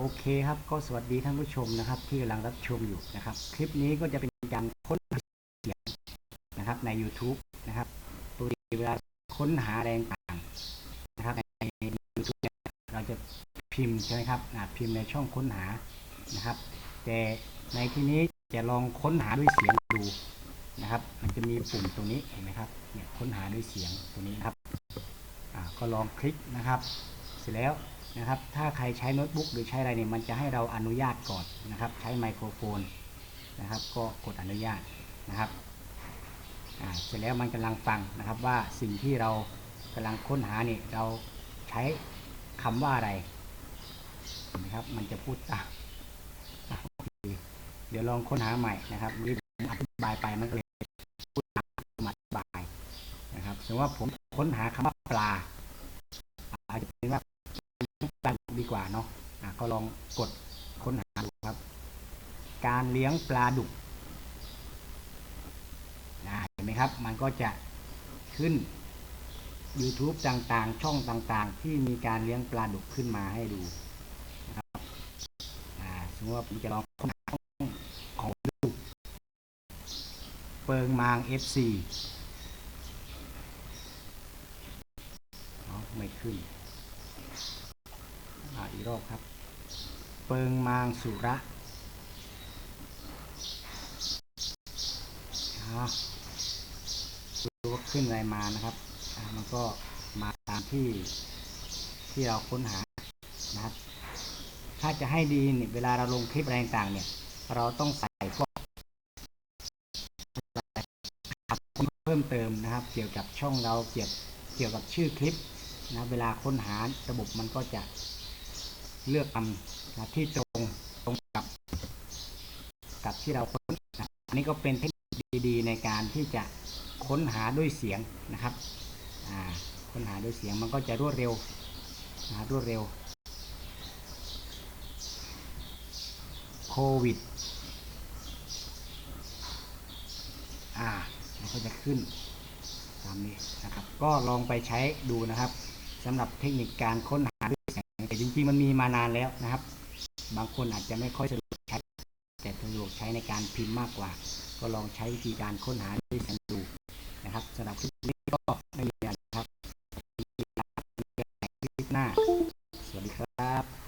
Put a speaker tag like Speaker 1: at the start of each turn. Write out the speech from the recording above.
Speaker 1: โอเคครับก็สวัสดีท่านผู้ชมนะครับ ที่กำลังรับชมอยู่นะครับ คลิปนี้ก็จะเป็นการค้นหาเสียงนะครับใน YouTube นะครับปกติเวลาค้นหาแรงต่างนะครับใน YouTube เราจะพิมพ์ใช่ไหมครับอ่าพิมพ์ในช่องค้นหานะครับ แต่ในที่นี้จะลองค้นหาด้วยเสียงดูนะครับ มันจะมีปุ่มตรงนี้เห็นไหมครับเนี่ยค้นหาด้วยเสียงตรงนี้ครับอ่าก็ลองคลิกนะครับ เสร็จแล้ว นะครับ ถ้าใครใช้โน้ตบุ๊กหรือใช้อะไรเนี่ยมันจะให้เราอนุญาตก่อนนะครับ ใช้ไมโครโฟนนะครับ ก็กดอนุญาตนะครับอ่าเสร็จแล้วมันกำลังฟังนะครับว่าสิ่งที่เรากำลังค้นหาเนี่ยเราใช้คำว่าอะไรนะครับ มันจะพูดตามเดี๋ยวลองค้นหาใหม่นะครับนี่ผมอธิบายไปมันก็เลยพูดตามอธิบายนะครับสมมติว่าผมค้นหาคำว่าปลาอาจจะเป็นว่า ดีกว่าเนาะอะก็ลองกดค้นหาดูครับ การเลี้ยงปลาดุกนะเห็นไหมครับ มันก็จะขึ้น YouTube ต่างๆ ช่องต่างๆ ที่มีการเลี้ยงปลาดุกขึ้นมาให้ดูนะครับอ่าสมมติว่าผมจะลองค้นหาของดุกเปิงมาง FC ไม่ขึ้น กรอบครับ เปิงมางสุระอ่าดูว่าขึ้นอะไรมานะครับ มันก็มาตามที่ที่เราค้นหานะครับ ถ้าจะให้ดีเนี่ยเวลาเราลงคลิปอะไรต่างเนี่ย เราต้องใส่พวกเพิ่มเติมนะครับ เกี่ยวกับช่องเราเกี่ยวเกี่ยวกับชื่อคลิปนะเวลาค้นหาระบบมันก็จะ เลือกคำนะที่ตรงตรงกับ กับที่เราค้นนะอันนี้ก็เป็นเทคนิคดีๆ ในการที่จะค้นหาด้วยเสียงนะครับค้นหาด้วยเสียงมันก็จะรวดเร็วนะรวดเร็วโควิดอ่ามันก็จะขึ้นตามนี้นะครับ ก็ลองไปใช้ดูนะครับสำหรับเทคนิคการค้นหา แต่จริงๆมันมีมานานแล้วนะครับ บางคนอาจจะไม่ค่อยสะดวกใช้ แต่สะดวกใช้ในการพิมพ์มากกว่า ก็ลองใช้วิธีการค้นหาด้วยกันดูนะครับสำหรับคลิปนี้ก็ไม่มีอะไรครับคลิปหน้า สวัสดีครับ